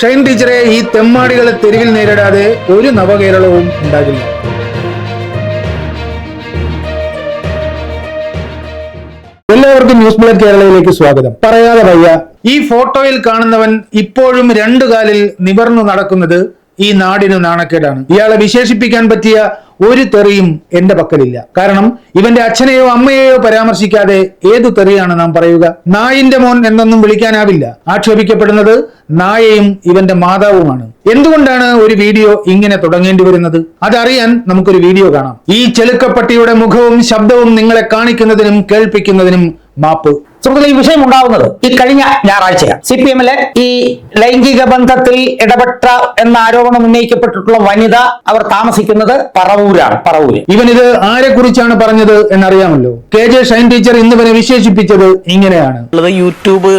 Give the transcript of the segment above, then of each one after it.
ഷൈൻ ടീച്ചറെ ഈ തെമ്മാടികളെ തെരുവിൽ നേരിടാതെ ഒരു നവകേരളവും ഉണ്ടാകില്ല. എല്ലാവർക്കും ന്യൂസ് ബ്ലഡ് കേരളയിലേക്ക് സ്വാഗതം. പറയാതെ വയ്യ. ഈ ഫോട്ടോയിൽ കാണുന്നവൻ ഇപ്പോഴും രണ്ടു കാലിൽ നിവർന്നു നടക്കുന്നത് ഈ നാടിന് നാണക്കേടാണ്. ഇയാളെ വിശേഷിപ്പിക്കാൻ പറ്റിയ ഒരു തെറിയും എന്റെ പക്കലില്ല. കാരണം ഇവന്റെ അച്ഛനെയോ അമ്മയെയോ പരാമർശിക്കാതെ ഏതു തെറിയാണ് നാം പറയുക? നായിന്റെ മോൻ എന്നൊന്നും വിളിക്കാനാവില്ല. ആക്ഷേപിക്കപ്പെടുന്നത് നായയും ഇവന്റെ മാതാവുമാണ്. എന്തുകൊണ്ടാണ് ഒരു വീഡിയോ ഇങ്ങനെ തുടങ്ങേണ്ടി വരുന്നത്? അതറിയാൻ നമുക്കൊരു വീഡിയോ കാണാം. ഈ ചെലുക്കപ്പട്ടിയുടെ മുഖവും ശബ്ദവും നിങ്ങളെ കാണിക്കുന്നതിനും കേൾപ്പിക്കുന്നതിനും മാപ്പ് സുഹൃത്തുക്കളെ ഈ വിഷയം ഉണ്ടാവുന്നത് ഈ കഴിഞ്ഞ ഞായറാഴ്ചയാണ്. സി പി എമ്മിലെ ഈ ലൈംഗിക ബന്ധത്തിൽ ഇടപെട്ട എന്ന ആരോപണം ഉന്നയിക്കപ്പെട്ടിട്ടുള്ള വനിത അവർ താമസിക്കുന്നത് പറവൂരാണ് പറവൂര്. ഇവൻ ഇത് ആരെ കുറിച്ചാണ് പറഞ്ഞത് എന്നറിയാമല്ലോ? കെ ജെ ഷൈൻ ടീച്ചർ ഇന്നിവനെ വിശേഷിപ്പിച്ചത് ഇങ്ങനെയാണ്. ഉള്ളത് യൂട്യൂബ്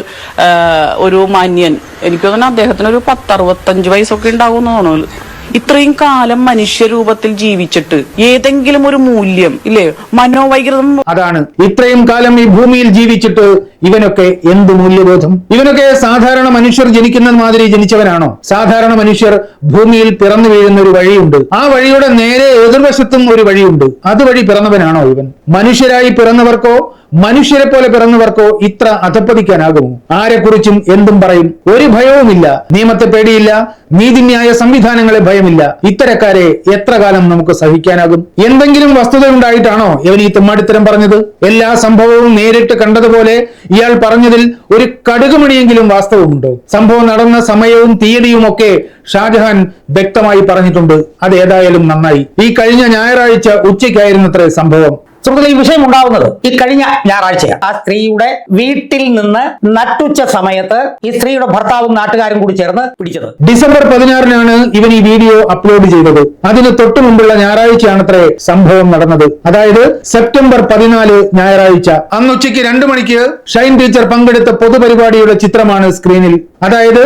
ഒരു മാന്യൻ. എനിക്ക് തോന്നുന്നു അദ്ദേഹത്തിന് ഒരു പത്തറുപത്തഞ്ച് വയസ്സൊക്കെ ഉണ്ടാവും തോന്നുന്നു. ഇത്രയും കാലം മനുഷ്യരൂപത്തിൽ ജീവിച്ചിട്ട് ഏതെങ്കിലും ഒരു മൂല്യം ഇല്ലേ? മനോവൈകൃതം അതാണ്. ഇത്രയും കാലം ഈ ഭൂമിയിൽ ജീവിച്ചിട്ട് ഇവനൊക്കെ എന്ത് മൂല്യബോധം? ഇവനൊക്കെ സാധാരണ മനുഷ്യർ ജനിക്കുന്ന മാതിരി ജനിച്ചവരാണോ? സാധാരണ മനുഷ്യർ ഭൂമിയിൽ പിറന്നു വീഴുന്ന ഒരു വഴിയുണ്ട്. ആ വഴിയുടെ നേരെ എതിർവശത്തും ഒരു വഴിയുണ്ട്. അതുവഴി പിറന്നവനാണോ ഇവൻ? മനുഷ്യരായി പിറന്നവർക്കോ മനുഷ്യരെ പോലെ പിറന്നവർക്കോ ഇത്ര അധപ്പതിക്കാനാകുമോ? ആരെക്കുറിച്ചും എന്തും പറയും? ഒരു ഭയവുമില്ല. നിയമത്തെ പേടിയില്ല. നീതിന്യായ സംവിധാനങ്ങളെ ഭയമില്ല. ഇത്തരക്കാരെ എത്ര കാലം നമുക്ക് സഹിക്കാനാകും? എന്തെങ്കിലും വസ്തുത ഉണ്ടായിട്ടാണോ ഇവൻ ഈ തുമ്മാടിത്തരം പറഞ്ഞത്? എല്ലാ സംഭവവും നേരിട്ട് കണ്ടതുപോലെ ഇയാൾ പറഞ്ഞതിൽ ഒരു കടുകുമണിയെങ്കിലും വാസ്തവമുണ്ടോ? സംഭവം നടന്ന സമയവും തീയതിയും ഒക്കെ ഷാജഹാൻ വ്യക്തമായി പറഞ്ഞിട്ടുണ്ട്. അത് ഏതായാലും നന്നായി. ഈ കഴിഞ്ഞ ഞായറാഴ്ച ഉച്ചയ്ക്കായിരുന്നത്രേ സംഭവം. സുഹൃത്തുക്കളെ ഈ വിഷയം ഉണ്ടാവുന്നത് ഈ കഴിഞ്ഞ ഞായറാഴ്ച. ആ സ്ത്രീയുടെ വീട്ടിൽ നിന്ന് നട്ടുച്ച സമയത്ത് ഈ സ്ത്രീയുടെ ഭർത്താവും നാട്ടുകാരും കൂടി ചേർന്ന് പിടിച്ചത്. ഡിസംബർ പതിനാറിനാണ് ഇവൻ ഈ വീഡിയോ അപ്ലോഡ് ചെയ്തത്. അതിന് തൊട്ടു മുമ്പുള്ള ഞായറാഴ്ചയാണത്രേ സംഭവം നടന്നത്. അതായത് സെപ്റ്റംബർ പതിനാല് ഞായറാഴ്ച. അന്ന് ഉച്ചയ്ക്ക് രണ്ടു മണിക്ക് ഷൈൻ ടീച്ചർ പങ്കെടുത്ത പൊതുപരിപാടിയുടെ ചിത്രമാണ് സ്ക്രീനിൽ. അതായത്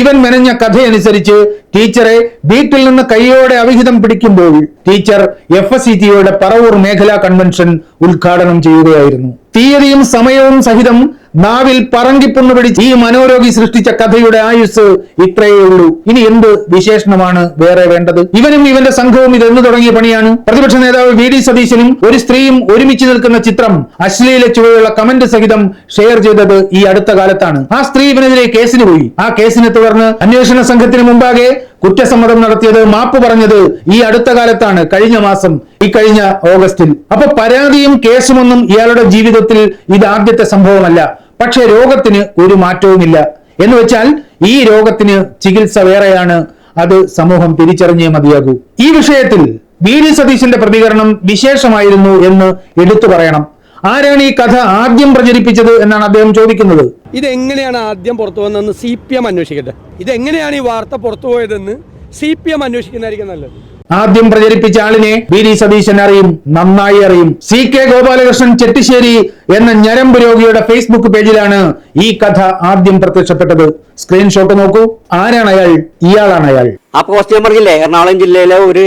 ഇവൻ മെനഞ്ഞ കഥയനുസരിച്ച് ടീച്ചറെ വീട്ടിൽ നിന്ന് കൈയോടെ അവിഹിതം പിടിക്കുമ്പോൾ ടീച്ചർ എഫ് എസ് സി ടിയുടെ പറവൂർ മേഖലാ കൺവെൻഷൻ ഉദ്ഘാടനം ചെയ്യുകയായിരുന്നു. തീയതിയും സമയവും സഹിതം നാവിൽ പറങ്കിപ്പൊന്ന് പിടിച്ച് ഈ മനോരോഗി സൃഷ്ടിച്ച കഥയുടെ ആയുസ് ഇത്രയേ ഉള്ളൂ. ഇനി എന്ത് വിശേഷണമാണ് വേറെ വേണ്ടത്? ഇവനും ഇവന്റെ സംഘവും ഇത് എന്ന് തുടങ്ങിയ പണിയാണ്. പ്രതിപക്ഷ നേതാവ് വി ഡി സതീശനും ഒരു സ്ത്രീയും ഒരുമിച്ച് നിൽക്കുന്ന ചിത്രം അശ്ലീല ചുവയുള്ള കമന്റ് സഹിതം ഷെയർ ചെയ്തത് ഈ അടുത്ത കാലത്താണ്. ആ സ്ത്രീ ഇവനെതിരെ കേസിന് പോയി. ആ കേസിനെ തുടർന്ന് അന്വേഷണ സംഘത്തിന് മുമ്പാകെ കുറ്റസമ്മതം നടത്തിയത് മാപ്പ് പറഞ്ഞത് ഈ അടുത്ത കാലത്താണ് കഴിഞ്ഞ മാസം ഈ കഴിഞ്ഞ ഓഗസ്റ്റിൽ. അപ്പൊ പരാതിയും കേസുമൊന്നും ഇയാളുടെ ജീവിതത്തിൽ ഇത് ആദ്യത്തെ സംഭവമല്ല. പക്ഷെ രോഗത്തിന് ഒരു മാറ്റവുമില്ല. എന്ന് വെച്ചാൽ ഈ രോഗത്തിന് ചികിത്സ വേറെയാണ്. അത് സമൂഹം തിരിച്ചറിഞ്ഞേ മതിയാകൂ. ഈ വിഷയത്തിൽ വി ഡി സതീശന്റെ പ്രതികരണം വിശേഷമായിരുന്നു എന്ന് എടുത്തു പറയണം. ആരാണ് ഈ കഥ ആദ്യം പ്രചരിപ്പിച്ചത് എന്നാണ് അദ്ദേഹം ചോദിക്കുന്നത്. ഇത് എങ്ങനെയാണ് ആദ്യം പുറത്തു വന്നതെന്ന് സി പി എം അന്വേഷിക്കട്ടെ. ഇതെങ്ങനെയാണ് ഈ വാർത്ത പുറത്തു പോയതെന്ന് സി പി എം അന്വേഷിക്കുന്നതായിരിക്കും നല്ലത്. ആദ്യം പ്രചരിപ്പിച്ച ആളിനെ ബി ഡി സതീശൻ അറിയും നന്നായി അറിയും. സി കെ ഗോപാലകൃഷ്ണൻ ചെട്ടിശ്ശേരി എന്ന ഞരമ്പ് രോഗിയുടെ ഫേസ്ബുക്ക് പേജിലാണ് ഈ കഥ ആദ്യം പ്രത്യക്ഷപ്പെട്ടത്. സ്ക്രീൻഷോട്ട് നോക്കൂ. ആരാണ് അയാൾ? ഇയാളാണ് അയാൾ. ആ പോസ്റ്റ് ഞാൻ പറഞ്ഞില്ലേ എറണാകുളം ജില്ലയിലെ ഒരു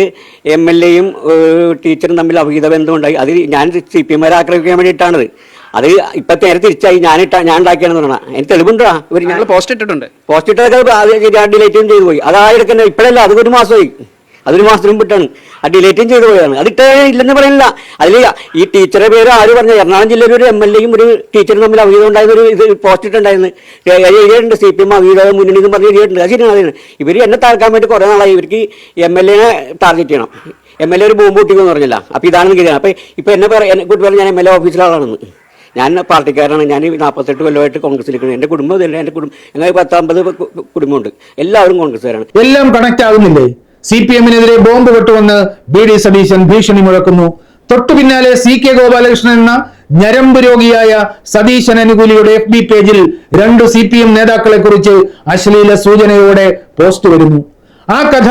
എം എൽ എയും ടീച്ചറും തമ്മിൽ അവിഹിത ബന്ധമുണ്ടായി. അത് ഞാൻ സി പി എമ്മാരെ ആക്രമിക്കാൻ വേണ്ടിയിട്ടാണത്. അത് ഇപ്പൊ നേരെ തിരിച്ചായി. ഞാൻ ഇട്ട ഞാൻ ഉണ്ടാക്കിയാണെന്ന് പറഞ്ഞാൽ എനിക്ക് തെളിവുണ്ടോ? ഇവർ ഞങ്ങൾ പോസ്റ്റ് ഇട്ടിട്ടുണ്ട്. പോസ്റ്റ് ഇട്ടതൊക്കെ ഡിലേറ്റും ചെയ്തു പോയി. അതായിരിക്കുന്നത് ഇപ്പോഴല്ല അത് ഒരു മാസമായി. അതൊരു മാസത്തിന് മുമ്പിട്ടാണ് ആ ഡിലേറ്റും ചെയ്തു പോയതാണ്. അത് ഇട്ടേ ഇല്ലെന്ന് പറയുന്നില്ല അതിൽ ഈ ടീച്ചറെ പേര് ആര് പറഞ്ഞ എറണാകുളം ജില്ലയിൽ ഒരു എം എൽ എയും ഒരു ടീച്ചറും തമ്മിൽ ഉണ്ടായിരുന്ന ഒരു ഇത് പോസ്റ്റ് ഇട്ടുണ്ടായിരുന്നു. എഴുതിയിട്ടുണ്ട്. സി പി എം അവിഹിത മുന്നണി എന്ന് പറഞ്ഞ് എഴുതിയിട്ടുണ്ട്. അത് ശരിയാണ് ഇവർ എന്നെ താഴ്ക്കാൻ വേണ്ടി കുറേ നാളായി. ഇവർക്ക് എം എൽ എനെ ടാർഗറ്റ് ചെയ്യണം. എം എൽ എ ഒരു ബോംബ് പൊട്ടിക്കുമെന്ന് പറഞ്ഞില്ല. അപ്പോൾ ഇതാണെന്ന് കരുതാം അപ്പോൾ ഇപ്പോൾ എന്നെ എന്നെ കൂട്ടി പറഞ്ഞാൽ ഞാൻ എം എൽ എ ഓഫീസിലാളാണെന്ന് ഞാൻ പാർട്ടിക്കാരനാണ്. ഞാൻ നാൽപ്പത്തെട്ട് കൊല്ലമായിട്ട് കോൺഗ്രസ് നിൽക്കുന്നത് എന്റെ കുടുംബം ഇതല്ല. എന്റെ കുടുംബം ഞങ്ങൾ പത്തമ്പത് കുടുംബമുണ്ട്. എല്ലാവരും കോൺഗ്രസ്സുകാരാണ്. എല്ലാം കണക്ട് ആകുന്നില്ലേ? സി പി എമ്മിനെതിരെ ബോംബ് വെട്ടുവന്ന് ബി ഡി സതീശൻ ഭീഷണി മുഴക്കുന്നു. തൊട്ടു പിന്നാലെ സി കെ ഗോപാലകൃഷ്ണൻ എന്ന ഞരമ്പ് രോഗിയായ സതീശൻ അനുകൂലിയുടെ എഫ് ബി പേജിൽ രണ്ടു സി പി എം നേതാക്കളെ കുറിച്ച് അശ്ലീല സൂചനയോടെ പോസ്റ്റ് വരുന്നു. ആ കഥ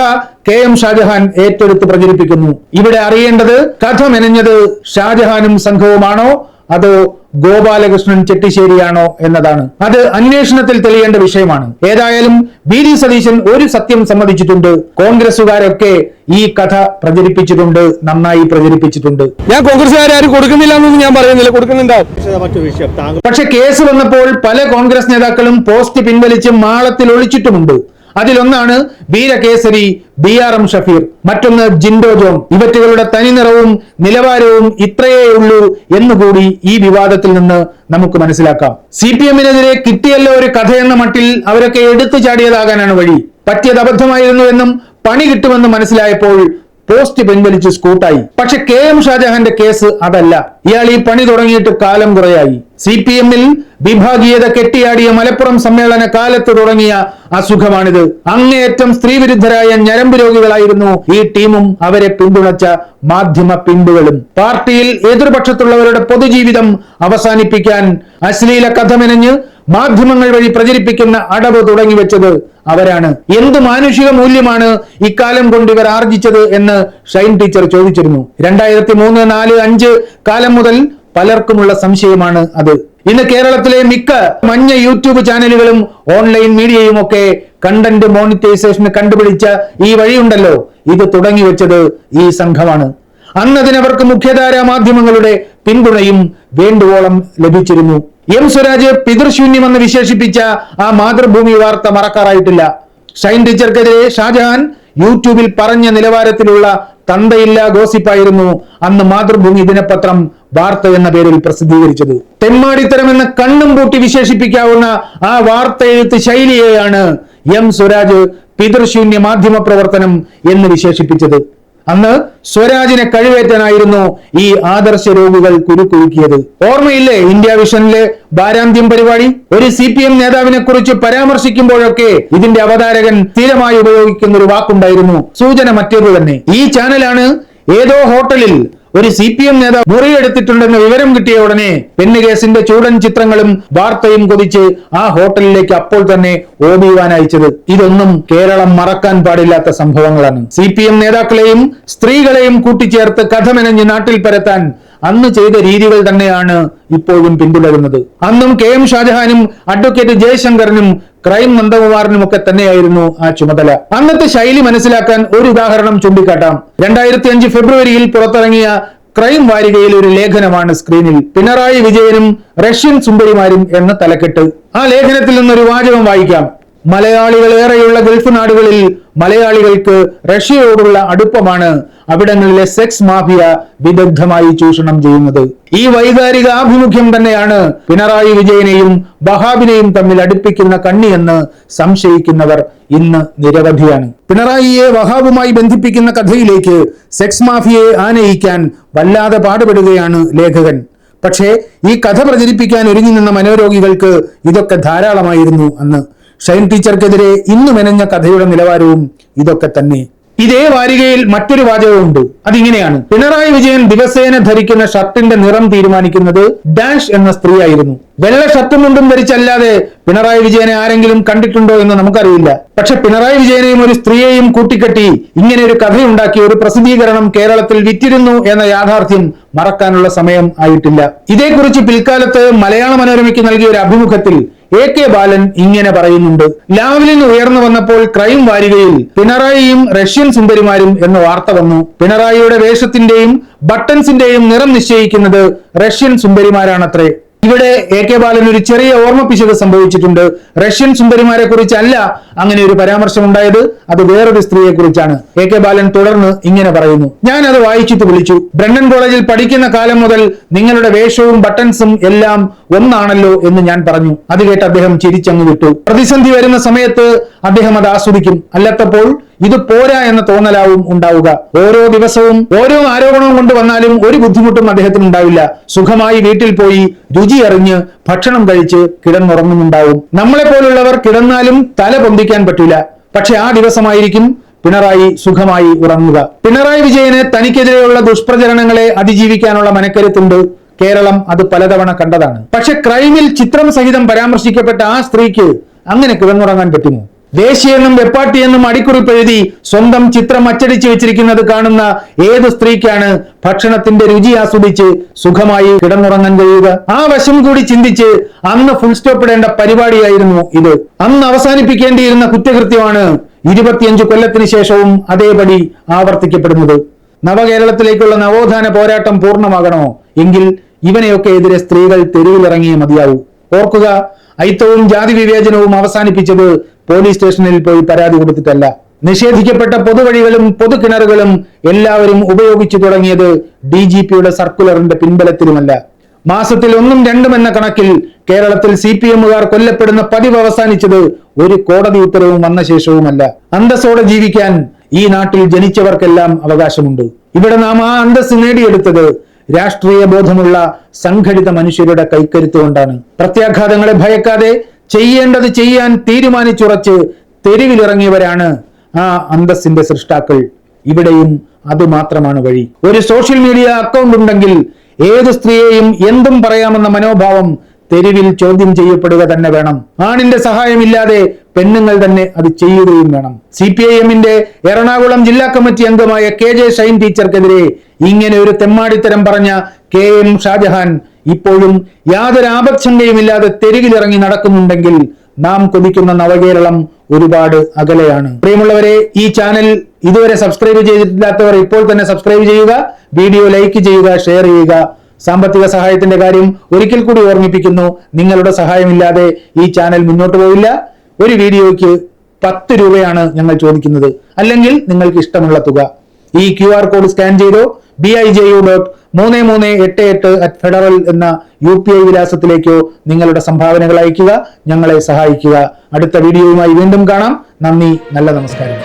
കെ എം ഷാജഹാൻ ഏറ്റെടുത്ത് പ്രചരിപ്പിക്കുന്നു. ഇവിടെ അറിയേണ്ടത് കഥ മെനഞ്ഞത് ഷാജഹാനും സംഘവുമാണോ അതോ ഗോപാലകൃഷ്ണൻ ചെട്ടിശ്ശേരിയാണോ എന്നതാണ്. അത് അന്വേഷണത്തിൽ തെളിയേണ്ട വിഷയമാണ്. ഏതായാലും ബി ഡി സതീശൻ ഒരു സത്യം സമ്മതിച്ചിട്ടുണ്ട്. കോൺഗ്രസുകാരൊക്കെ ഈ കഥ പ്രചരിപ്പിച്ചിട്ടുണ്ട്. നന്നായി പ്രചരിപ്പിച്ചിട്ടുണ്ട്. ഞാൻ കോൺഗ്രസ്സുകാരും കൊടുക്കുന്നില്ല എന്നൊന്നും ഞാൻ പറയുന്നില്ല. കൊടുക്കുന്നുണ്ടാവും പക്ഷെ കേസ് വന്നപ്പോൾ പല കോൺഗ്രസ് നേതാക്കളും പോസ്റ്റ് പിൻവലിച്ച് മാളത്തിൽ ഒളിച്ചിട്ടുമുണ്ട്. അതിലൊന്നാണ് വീരകേസരി ബി ആർ എം ഷഫീർ. മറ്റൊന്ന് ജിൻഡോ ജോൺ ഇവറ്റുകളുടെ തനിനിറവും നിലവാരവും ഇത്രയേ ഉള്ളൂ എന്നുകൂടി ഈ വിവാദത്തിൽ നിന്ന് നമുക്ക് മനസ്സിലാക്കാം. സി പി എമ്മിനെതിരെ കിട്ടിയല്ലോ ഒരു കഥ എന്ന മട്ടിൽ അവരൊക്കെ എടുത്തു ചാടിയതാകാനാണ് വഴി. പറ്റിയത് അബദ്ധമായിരുന്നു എന്നും പണി കിട്ടുമെന്ന് മനസ്സിലായപ്പോൾ പോസ്റ്റ് പിൻവലിച്ച് സ്കൂട്ടായി. പക്ഷെ കെ എം ഷാജഹാന്റെ കേസ് അതല്ല. ഇയാൾ ഈ പണി തുടങ്ങിയിട്ട് കാലം കുറയായി. സി പി എമ്മിൽ വിഭാഗീയത കെട്ടിയാടിയ മലപ്പുറം സമ്മേളന കാലത്ത് തുടങ്ങിയ അസുഖമാണിത്. അങ്ങേയറ്റം സ്ത്രീവിരുദ്ധരായ ഞരമ്പ് രോഗികളായിരുന്നു ഈ ടീമും അവരെ പിന്തുണച്ച മാധ്യമ പിന്തുകളും പാർട്ടിയിൽ എതിർപക്ഷത്തുള്ളവരുടെ പൊതുജീവിതം അവസാനിപ്പിക്കാൻ അശ്ലീല കഥ മെനഞ്ഞ് മാധ്യമങ്ങൾ വഴി പ്രചരിപ്പിക്കുന്ന അടവ് തുടങ്ങി വെച്ചത് അവരാണ്. എന്ത് മാനുഷിക മൂല്യമാണ് ഇക്കാലം കൊണ്ട് ഇവർ ആർജിച്ചത് എന്ന് ഷൈൻ ടീച്ചർ ചോദിച്ചിരുന്നു. രണ്ടായിരത്തി മൂന്ന് നാല് അഞ്ച് കാലം മുതൽ പലർക്കുമുള്ള സംശയമാണ് അത്. ഇന്ന് കേരളത്തിലെ മിക്ക മഞ്ഞ യൂട്യൂബ് ചാനലുകളും ഓൺലൈൻ മീഡിയയും ഒക്കെ കണ്ടന്റ് മോണിറ്റൈസേഷന് കണ്ടുപിടിച്ച ഈ വഴിയുണ്ടല്ലോ. ഇത് തുടങ്ങി വെച്ചത് ഈ സംഘമാണ്. അന്നതിനവർക്ക് മുഖ്യധാരാ മാധ്യമങ്ങളുടെ പിന്തുണയും വേണ്ടുവോളം ലഭിച്ചിരുന്നു. എം സ്വരാജ് പിതൃശൂന്യമെന്ന് വിശേഷിപ്പിച്ച ആ മാതൃഭൂമി വാർത്ത മറക്കാറായിട്ടില്ല. ഷൈൻ ടീച്ചർക്കെതിരെ ഷാജഹാൻ യൂട്യൂബിൽ പറഞ്ഞ നിലവാരത്തിലുള്ള തന്തയില്ല ഗോസിപ്പായിരുന്നു അന്ന് മാതൃഭൂമി ദിനപത്രം വാർത്ത എന്ന പേരിൽ പ്രസിദ്ധീകരിച്ചത്. തെമ്മാടിത്തരം എന്ന കണ്ണും പൂട്ടി വിശേഷിപ്പിക്കാവുന്ന ആ വാർത്ത എഴുത്ത് ശൈലിയെയാണ് എം സ്വരാജ് പിതൃശൂന്യ മാധ്യമ പ്രവർത്തനം എന്ന് വിശേഷിപ്പിച്ചത്. അന്ന് സ്വരാജിനെ കഴിവേറ്റാനായിരുന്നു ഈ ആദർശ രോഗികൾ കുരുക്കുരുക്കിയത്. ഓർമ്മയില്ലേ ഇന്ത്യ വിഷനിലെ ഭാരാന്ത്യം പരിപാടി? ഒരു സി പി എം നേതാവിനെ കുറിച്ച് പരാമർശിക്കുമ്പോഴൊക്കെ ഇതിന്റെ അവതാരകൻ സ്ഥിരമായി ഉപയോഗിക്കുന്ന ഒരു വാക്കുണ്ടായിരുന്നു. സൂചന മറ്റേത് തന്നെ ഈ ചാനലാണ് ഏതോ ഹോട്ടലിൽ ഒരു സി പി എം നേതാവ് മുറിയെടുത്തിട്ടുണ്ടെന്ന് വിവരം കിട്ടിയ ഉടനെ പെണ്ണുകേസിന്റെ ചൂടൻ ചിത്രങ്ങളും വാർത്തയും കൊതിച്ച് ആ ഹോട്ടലിലേക്ക് അപ്പോൾ തന്നെ ഓടിയുവാൻ അയച്ചത്. ഇതൊന്നും കേരളം മറക്കാൻ പാടില്ലാത്ത സംഭവങ്ങളാണ്. സി പി എം നേതാക്കളെയും സ്ത്രീകളെയും കൂട്ടിച്ചേർത്ത് കഥമെനഞ്ഞ് നാട്ടിൽ പരത്താൻ അന്ന് ചെയ്ത രീതികൾ തന്നെയാണ് ഇപ്പോഴും പിന്തുടരുന്നത്. അന്നും കെ എം ഷാജഹാനും അഡ്വക്കേറ്റ് ജയശങ്കറിനും ക്രൈം നന്ദകുമാറിനുമൊക്കെ തന്നെയായിരുന്നു ആ ചുമതല. അന്നത്തെ ശൈലി മനസ്സിലാക്കാൻ ഒരു ഉദാഹരണം ചൂണ്ടിക്കാട്ടാം. രണ്ടായിരത്തി അഞ്ച് ഫെബ്രുവരിയിൽ പുറത്തിറങ്ങിയ ക്രൈം വാരികയിൽ ഒരു ലേഖനമാണ് സ്ക്രീനിൽ. പിണറായി വിജയനും റഷ്യൻ സുന്ദരിമാരും എന്ന തലക്കെട്ട്. ആ ലേഖനത്തിൽ നിന്നൊരു വാചകം വായിക്കാം. മലയാളികൾ ഏറെയുള്ള ഗൾഫ് നാടുകളിൽ മലയാളികൾക്ക് റഷ്യയോടുള്ള അടുപ്പമാണ് അവിടങ്ങളിലെ സെക്സ് മാഫിയ വിദഗ്ധമായി ചൂഷണം ചെയ്യുന്നത്. ഈ വൈകാരിക ആഭിമുഖ്യം തന്നെയാണ് പിണറായി വിജയനെയും ബഹാബിനെയും തമ്മിൽ അടുപ്പിക്കുന്ന കണ്ണി എന്ന് സംശയിക്കുന്നവർ ഇന്ന് നിരവധിയാണ്. പിണറായിയെ വഹാബുമായി ബന്ധിപ്പിക്കുന്ന കഥയിലേക്ക് സെക്സ് മാഫിയയെ ആനയിക്കാൻ വല്ലാതെ പാടുപെടുകയാണ് ലേഖകൻ. പക്ഷേ ഈ കഥ പ്രചരിപ്പിക്കാൻ ഒരുങ്ങി നിന്ന മനോരോഗികൾക്ക് ഇതൊക്കെ ധാരാളമായിരുന്നു അന്ന്. ഷൈൻ ടീച്ചർക്കെതിരെ ഇന്ന് മെനഞ്ഞ കഥയുടെ നിലവാരവും ഇതൊക്കെ തന്നെ. ഇതേ വാരികയിൽ മറ്റൊരു വാചകമുണ്ട്. അതിങ്ങനെയാണ്. പിണറായി വിജയൻ ദിവസേന ധരിക്കുന്ന ഷർട്ടിന്റെ നിറം തീരുമാനിക്കുന്നത് ഡാഷ് എന്ന സ്ത്രീ ആയിരുന്നു വെള്ള ഷർട്ടും മുണ്ടും ധരിച്ചല്ലാതെ പിണറായി വിജയനെ ആരെങ്കിലും കണ്ടിട്ടുണ്ടോ എന്ന് നമുക്കറിയില്ല. പക്ഷെ പിണറായി വിജയനെയും ഒരു സ്ത്രീയെയും കൂട്ടിക്കെട്ടി ഇങ്ങനെ ഒരു കഥയുണ്ടാക്കി ഒരു പ്രസിദ്ധീകരണം കേരളത്തിൽ വിറ്റിരുന്നു എന്ന യാഥാർത്ഥ്യം മറക്കാനുള്ള സമയം ആയിട്ടില്ല. ഇതേക്കുറിച്ച് പിൽക്കാലത്ത് മലയാള മനോരമയ്ക്ക് നൽകിയ ഒരു അഭിമുഖത്തിൽ എ കെ ബാലൻ ഇങ്ങനെ പറയുന്നുണ്ട്. ലാവലിൻ ഉയർന്നു വന്നപ്പോൾ ക്രൈം വാരികയിൽ പിണറായിയും റഷ്യൻ സുന്ദരിമാരും എന്ന വാർത്ത വന്നു. പിണറായിയുടെ വേഷത്തിന്റെയും ബട്ടൺസിന്റെയും നിറം നിശ്ചയിക്കുന്നത് റഷ്യൻ സുന്ദരിമാരാണത്രേ. ഇവിടെ എ കെ ബാലൻ ഒരു ചെറിയ ഓർമ്മപ്പിശക് സംഭവിച്ചിട്ടുണ്ട്. റഷ്യൻ സുന്ദരിമാരെ കുറിച്ചല്ല അങ്ങനെ ഒരു പരാമർശം ഉണ്ടായത് അത് വേറൊരു സ്ത്രീയെ കുറിച്ചാണ് എ കെ ബാലൻ തുടർന്ന് ഇങ്ങനെ പറയുന്നു. ഞാൻ അത് വായിച്ചിട്ട് വിളിച്ചു. ബ്രണ്ടൻ കോളേജിൽ പഠിക്കുന്ന കാലം മുതൽ നിങ്ങളുടെ വേഷവും ബട്ടൺസും എല്ലാം ഒന്നാണല്ലോ എന്ന് ഞാൻ പറഞ്ഞു. അത് കേട്ട് അദ്ദേഹം ചിരിച്ചങ്ങ് വിട്ടു. പ്രതിസന്ധി വരുന്ന സമയത്ത് അദ്ദേഹം അത് ആസ്വദിക്കും. അല്ലാത്തപ്പോൾ ഇത് പോരാ എന്ന തോന്നലാവും ഉണ്ടാവുക. ഓരോ ദിവസവും ഓരോ ആരോപണവും കൊണ്ട് വന്നാലും ഒരു ബുദ്ധിമുട്ടും അദ്ദേഹത്തിന് ഉണ്ടാവില്ല. സുഖമായി വീട്ടിൽ പോയി രുചി അറിഞ്ഞ് ഭക്ഷണം കഴിച്ച് കിടന്നുറങ്ങുന്നുണ്ടാവും. നമ്മളെ പോലുള്ളവർ കിടന്നാലും തല പൊന്തിക്കാൻ പറ്റൂല. പക്ഷെ ആ ദിവസമായിരിക്കും പിണറായി സുഖമായി ഉറങ്ങുക. പിണറായി വിജയന് തനിക്കെതിരെയുള്ള ദുഷ്പ്രചരണങ്ങളെ അതിജീവിക്കാനുള്ള മനക്കരുത്തുണ്ട്. കേരളം അത് പലതവണ കണ്ടതാണ്. പക്ഷെ ക്രൈമിൽ ചിത്രം സഹിതം പരാമർശിക്കപ്പെട്ട ആ സ്ത്രീക്ക് അങ്ങനെ കിടന്നുറങ്ങാൻ പറ്റുമോ? ദേശീയെന്നും വെപ്പാട്ടിയെന്നും അടിക്കുറിപ്പ് എഴുതി സ്വന്തം ചിത്രം അച്ചടിച്ചു വെച്ചിരിക്കുന്നത് കാണുന്ന ഏത് സ്ത്രീക്കാണ് ഭക്ഷണത്തിന്റെ രുചി ആസ്വദിച്ച് സുഖമായി കിടന്നുറങ്ങാൻ കഴിയുക? ആ വശം കൂടി ചിന്തിച്ച് അന്ന് ഫുൾ സ്റ്റോപ്പ് ഇടേണ്ട പരിപാടിയായിരുന്നു ഇത്. അന്ന് അവസാനിപ്പിക്കേണ്ടിയിരുന്ന കുറ്റകൃത്യമാണ് ഇരുപത്തിയഞ്ച് കൊല്ലത്തിന് ശേഷവും അതേപടി ആവർത്തിക്കപ്പെടുന്നത്. നവകേരളത്തിലേക്കുള്ള നവോത്ഥാന പോരാട്ടം പൂർണമാകണോ? എങ്കിൽ ഇവനെയൊക്കെ എതിരെ സ്ത്രീകൾ തെരുവിലിറങ്ങിയേ മതിയാവൂ. ഓർക്കുക ഐത്തവും ജാതി വിവേചനവും അവസാനിപ്പിച്ചത് പോലീസ് സ്റ്റേഷനിൽ പോയി പരാതി കൊടുത്തിട്ടല്ല. നിഷേധിക്കപ്പെട്ട പൊതുവഴികളും പൊതുകിണറുകളും എല്ലാവരും ഉപയോഗിച്ചു തുടങ്ങിയത് ഡി ജി പിയുടെ സർക്കുലറിന്റെ പിൻബലത്തിലുമല്ല. മാസത്തിൽ ഒന്നും രണ്ടും എന്ന കണക്കിൽ കേരളത്തിൽ സി പി എമ്മുകാർ കൊല്ലപ്പെടുന്ന പതിവ് അവസാനിച്ചത് ഒരു കോടതി ഉത്തരവും വന്ന ശേഷവുമല്ല. അന്തസ്സോടെ ജീവിക്കാൻ ഈ നാട്ടിൽ ജനിച്ചവർക്കെല്ലാം അവകാശമുണ്ട്. ഇവിടെ നാം ആ അന്തസ് നേടിയെടുത്തത് രാഷ്ട്രീയ ബോധമുള്ള സംഘടിത മനുഷ്യരുടെ കൈക്കരുത്തുകൊണ്ടാണ് പ്രത്യാഘാതങ്ങളെ ഭയക്കാതെ ചെയ്യേണ്ടത് ചെയ്യാൻ തീരുമാനിച്ചുറച്ച് തെരുവിലിറങ്ങിയവരാണ് ആ അന്തസ്സിന്റെ സൃഷ്ടാക്കൾ. ഇവിടെയും അത് മാത്രമാണ് വഴി. ഒരു സോഷ്യൽ മീഡിയ അക്കൗണ്ട് ഉണ്ടെങ്കിൽ ഏത് സ്ത്രീയെയും എന്തും പറയാമെന്ന മനോഭാവം തെരുവിൽ ചോദ്യം ചെയ്യപ്പെടുക തന്നെ വേണം. ആണിന്റെ സഹായമില്ലാതെ പെണ്ണുങ്ങൾ തന്നെ അത് ചെയ്യുകയും വേണം. സി പി ഐ എമ്മിന്റെ എറണാകുളം ജില്ലാ കമ്മിറ്റി അംഗമായ കെ ജെ ഷൈൻ ടീച്ചർക്കെതിരെ ഇങ്ങനെ ഒരു തെമ്മാടിത്തരം പറഞ്ഞ കെ എം ഷാജഹാൻ ഇപ്പോഴും യാതൊരു ആപത്സംഗയുമില്ലാതെ തെരുവിലിറങ്ങി നടക്കുന്നുണ്ടെങ്കിൽ നാം കൊതിക്കുന്ന നവകേരളം ഒരുപാട് അകലെയാണ്. പ്രിയമുള്ളവരെ ഈ ചാനൽ ഇതുവരെ സബ്സ്ക്രൈബ് ചെയ്തിട്ടില്ലാത്തവർ ഇപ്പോൾ തന്നെ സബ്സ്ക്രൈബ് ചെയ്യുക വീഡിയോ ലൈക്ക് ചെയ്യുക ഷെയർ ചെയ്യുക. സാമ്പത്തിക സഹായത്തിന്റെ കാര്യം ഒരിക്കൽ കൂടി ഓർമ്മിപ്പിക്കുന്നു. നിങ്ങളുടെ സഹായമില്ലാതെ ഈ ചാനൽ മുന്നോട്ട് പോവില്ല. ഒരു വീഡിയോയ്ക്ക് പത്ത് രൂപയാണ് ഞങ്ങൾ ചോദിക്കുന്നത്. അല്ലെങ്കിൽ നിങ്ങൾക്ക് ഇഷ്ടമുള്ള തുക. ഈ ക്യു ആർ കോഡ് സ്കാൻ ചെയ്തോ B I J U dot മൂന്ന് മൂന്ന് എട്ട് എട്ട് അറ്റ് ഫെഡറൽ എന്ന യു പി ഐ വിലാസത്തിലേക്കോ നിങ്ങളുടെ സംഭാവനകൾ അയയ്ക്കുക ഞങ്ങളെ സഹായിക്കുക. അടുത്ത വീഡിയോയുമായി വീണ്ടും കാണാം. നന്ദി നല്ല നമസ്കാരം.